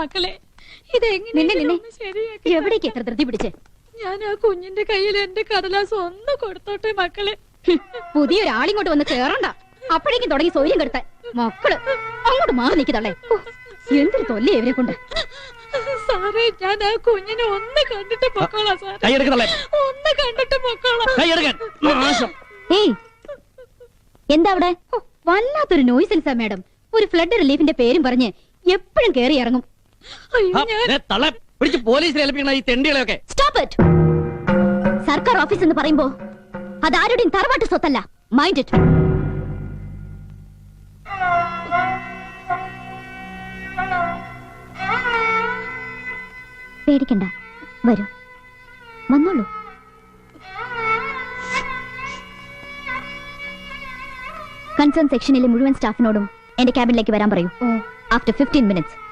മക്കളെ എവിടേക്ക് എത്ര ധൃതി പിടിച്ചേ ഞാൻ ആ കുഞ്ഞിന്റെ കയ്യിൽ എന്റെ കടലാസ് ഒന്ന് കൊടുത്തോട്ടെ മക്കളെ? പുതിയൊരാളിങ്ങോട്ട് വന്ന് കേറണ്ട. അപ്പോഴേക്കും തുടങ്ങി സൗര്യം കെടുത്താൻ. മക്കൾ അങ്ങോട്ട് മാറി നിൽക്കതള്ളേ എന്തൊരു തൊല്ലേ ഇവരെ കൊണ്ട്. സാറേ ഞാൻ ആ കുഞ്ഞിനെ ഒന്ന് കണ്ടിട്ട് പൊക്കോളാം സാറേ. ഒന്ന് കണ്ടിട്ട് പൊക്കോളാം. ഏയ് എന്താ അവിടെ? വല്ലാത്തൊരു നോയ്സൻസാ മാഡം ഒരു ഫ്ലഡ് റിലീഫിന്റെ പേരും പറഞ്ഞ് എപ്പോഴും കേറി ഇറങ്ങും. പിടിച്ച് പോലീസിൽ ഏൽപ്പിക്കണ ഈ തെണ്ടികളെയൊക്കെ. സ്റ്റോപ്പ് ഇറ്റ് സർക്കാർ ഓഫീസ് എന്ന് പറയുമ്പോ അത് ആരുടെയും തറവാട്ട് സ്വത്തല്ല. മൈൻഡ് ഇറ്റ് പേടിക്കണ്ട. വരൂ. വന്നോളൂ. കൺസേൺ സെക്ഷനിലെ മുഴുവൻ സ്റ്റാഫിനോടും എന്റെ ക്യാബിനിലേക്ക് വരാൻ പറയൂ. After fifteen minutes